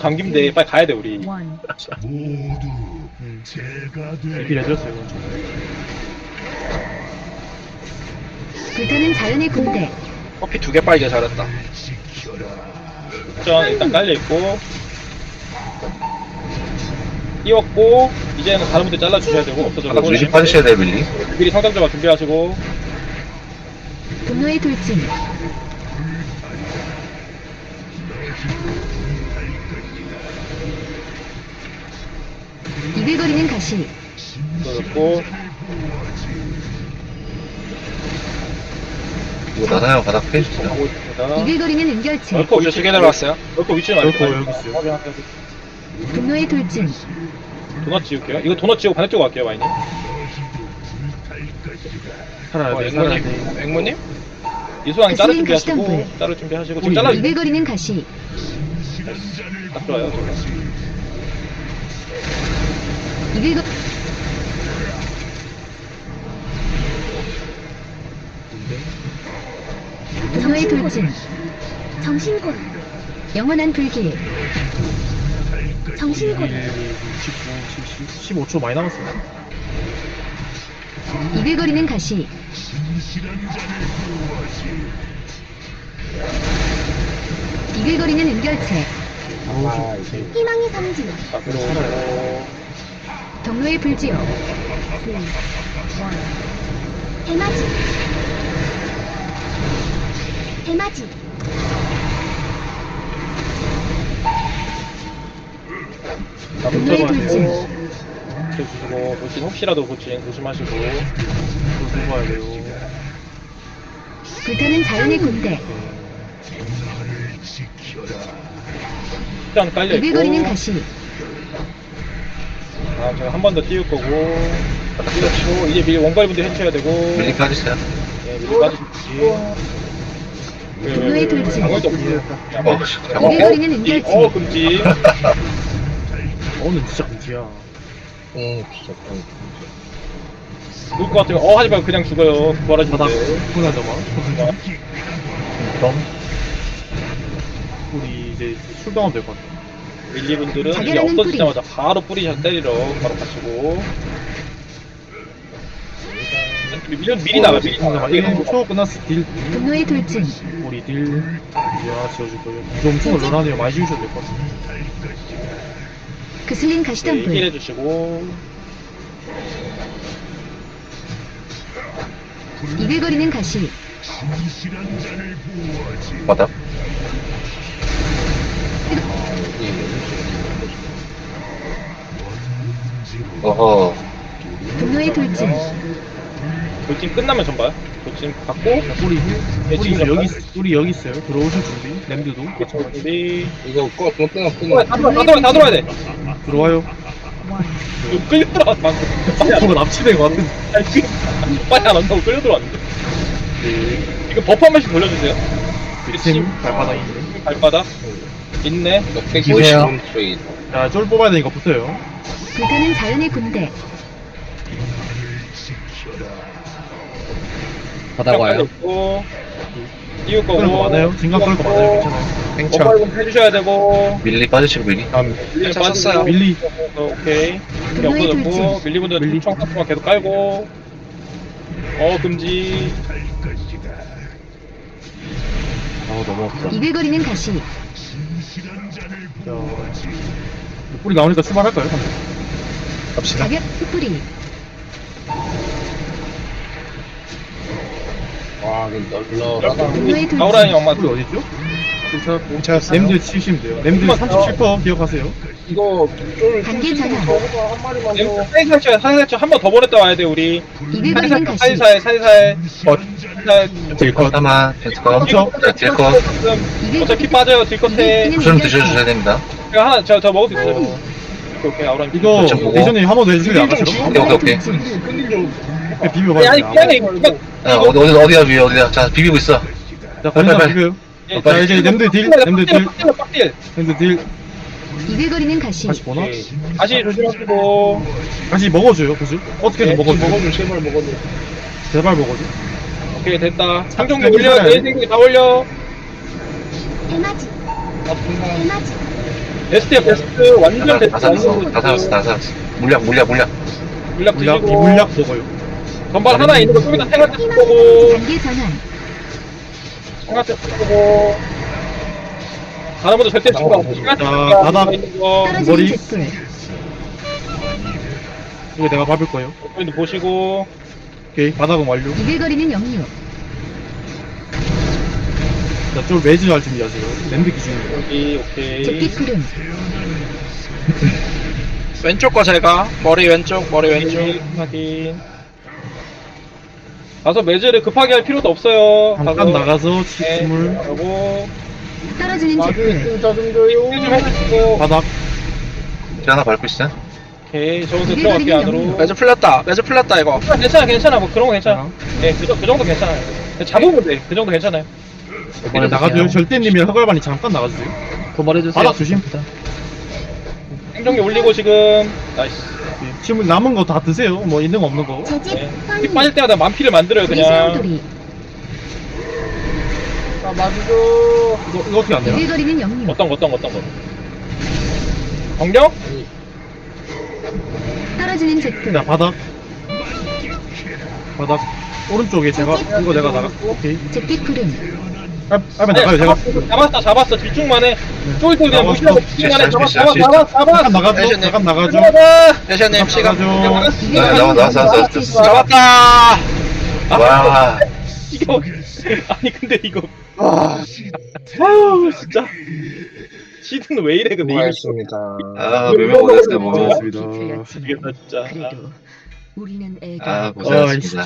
감기인데 빨리 가야 돼 우리. 음. 제가 길 해줬어요. 불타는 자연의 군대. 커피 두 개 빨게 잘했다. 전 일단 깔려 있고 띄웠고 이제는 다른 분들 잘라 주셔야 되고 없어져. 아까 주식 빠지셔야 돼, 밀리. 미리 상담자가 준비하시고 분노의 돌진. 이글거리는 가시. 넣고 이거 나나요 바닥 페이스죠. 있습니다. 이글거리는 은결체. 얼코 위치 두개 내려왔어요. 얼코 위치는 얼코 알고 여기 있어요. 확인, 확인. 분노의 돌진. 도넛 지울게요. 이거 도넛 지우고 반대쪽 갈게요, 마이님. 살아야 어, 돼. 살아야 앵무님, 돼. 앵무님. 이수왕 자를 준비하시고, 가시덤불. 자를 준비하시고, 지금 잘라 이글거리는 가시. 딱 좋아요. 지금. 이글거. 분노의 돌진. 정신골. 영원한 불길. 정신골. 1, 19, 70, 15초 많이 남았어요. 이글거리는 가시. 이글거리는 은결체. 희망의 성지. 자, 들어오고. 경로의 불지요. 대마지. 대마지. 자, 분노의 붙여가지고. 붙여주시고, 보신 혹시라도 보신 조심하시고. 누봐야 돼요. 불타는 자연의 군대. 일단 깔려있고. 가시. 아, 제가 한 번 더 띄울 거고. 띄우시고, 이제 미리 원거리 분들 해주셔야 되고. 밀리 빠지세요. 네, 미리 빠지시지. 분노의 돌진. 아무것도 없어요. 어, 씨, 어, 잠깐만. 이글거리는 이- 은결체. 어, 금지. 오늘 진짜 금지야. 어, 진짜. 죽을 것 같으면, 어, 하지 말고 그냥 죽어요. 바닥 돼. 분하자마. 그럼 우리 이제 출동하면 될 것 같아. 밀리 분들은 이게 자결하는 없어지자마자 바로 뿌리샷 때리러 바로 가시고. 미리, 미리 나가, 미리 나가. 잠깐만, 이거 초 끝났어. 딜. 분노의 돌진. 우리 딜. 이제 하나 지어줄 거예요. 이거 엄청 얼큰하네요. 많이 지우셔도 될 것 같아. 그슬린 네, 가시덤불. 힐 해주시고. 이글거리는 가시. 바닥. 어허. 분노의 돌진. 돌진 끝나면 전 봐요. 돌진 받고. 우리 힐. 네, 우리 지금 여기 있- 우리 여기 있어요. 들어오실 준비. 램드도. 준비. 이거 꺼, 끊어, 끊어, 다 들어와, 다 들어와, 다 들어와야 돼. 들어와요. 이거 끌려 들어와, 방금. 빨리 안, 저거 납치된 것 같은. 아니, 그- 빨리 안 온다고 끌려 들어왔는데. 이거 버프 한 번씩 돌려주세요. 팀 발바닥인데. 발바닥. 있네. 기세요. 자, 쫄 뽑아야 되니까 붙어요. 불타는 자연의 군대. 바닥 와요. 있고. 띄울 거고. 끌거 많아요. 진강 끌거 많아요. 괜찮아요. 원발금 해주셔야 되고. 밀리 빠지시고 밀리. 밀리 빠지고. 밀리. 어, 오케이. 없어졌고. 밀리분들 밀리. 총 같은 거 계속 깔고. 어, 금지. 어, 너무 없다. 이글거리는 가시. 자, 뿌리 나오니까 출발할까요? 갑시다. 가볍 뿌리. 와, 널널하다. 아우라인 엄마. 뿌리 어디죠? 괜찮았어요? 램드 치시면 돼요. 램드 37% 기억하세요. 이거 쫄 단계 전환. 사이사이 사이사이 한 번 더 보냈다 와야 돼, 우리. 가시. 사이사이, 사이사이. 어, 사이사이. 딜컷 하나, 딜컷. 자, 딜컷. 어차피 빠져요, 딜컷에. 쿠션 드셔주셔야 됩니다. 제가 하나, 저, 저 먹을 수 있어요. 오케이, 오케이, 아우라인. 이거 그쵸, 보고. 대전에 한번 더? 아까처럼? 오케이, 오케이, 오케이. 네, 비벼봐요. 아니, 아니, 그냥, 이거. 야, 어디, 어디, 어디야, 위에, 어디야. 자, 비비고 있어. 자, 빨리, 비벼요. 예, 자, 이제 램드 딜, 램드 딜, 빡딜, 빡딜. 램드 딜. 이글거리는 가시. 다시 보나? 오케이. 다시 조심하시고. 다시 먹어줘요, 보실? 어떻게든 네, 먹어줘. 제발 먹어줘. 제발 먹어줘. 오케이, 됐다. 상종기 네, 올려, 괜찮아요. 네이팅기 다 올려. 대마지. 대마지. 베스트야 베스트 완전 다, 베스트 다 살았어. 다 살았어. 다 살았어. 물약, 물약, 물약. 물약 물약, 드시고 물약 먹어요. 전발 하나 있는 거 생활 테스트 보고 단계 전환 테스트 보고 다른 분들 절대 테스트 자, 바닥. 떨어지는 머리. 잭불 이거 내가 밟을 거예요. 포인트 보시고 오케이, 바닥은 완료. 이글거리는 역류 자, 좀 매주 할 준비하세요. 랜드 기준으로. 여기 오케이 잭빛 구름 왼쪽 거 제가 머리 왼쪽 머리 왼쪽 확인 가서 매즈를 급하게 할 필요도 없어요. 잠깐 나가서 네, 침을 하고. 떨어지는 잭불 좀 해주시고. 바닥. 제 하나 밟고 있어요. 오케이 저기서 들어갈게요 안으로. 매주 풀렸다. 매주 풀렸다 이거. 아, 괜찮아 괜찮아 뭐 그런 거 괜찮아 네, 그, 정- 그 정도 괜찮아요. 잡으면 돼 그 정도 괜찮아요. 이번에 나가줘요. 절대님이랑 허갈반이 잠깐 나가주세요. 도발해주세요. 바닥 조심. 행정기 올리고 지금. 나이스 네, 침을 남은 거 다 드세요. 뭐 있는 거 없는 거. 재집 네. 피 빠질 때마다 만피를 만들어요 그냥 리시온돌이 이거, 이거 어떻게 안 되나? 이글거리는 역류 어떤 거 어떤 거 어떤 거 정령? 떨어지는 잭불 자, 바닥. 바닥. 오른쪽에 제가, 이거 내가 나가. 오케이. 잭빛 구름 빨- 빨리 나가요, 제가. 잡았어 잡았어 잡았어 집중만 해 쫄쫄 그냥. 무시하고 집중만 해 잡았어 잡았어 잡았어 잠깐 나가죠. 대신에. 잠깐 나가죠. 들어가자 대션님 시간 나가죠. 네, 나와, 나왔어. 잡았다 와, 이거 아니 근데 이거 아유 진짜 시드는 왜 이래 근데 이거 아, 몇명 못했어요, 뭐. 고맙습니다. 미치겠다 진짜 그래도 우리는 애가 아, 아, 고생하셨습니다. 진짜.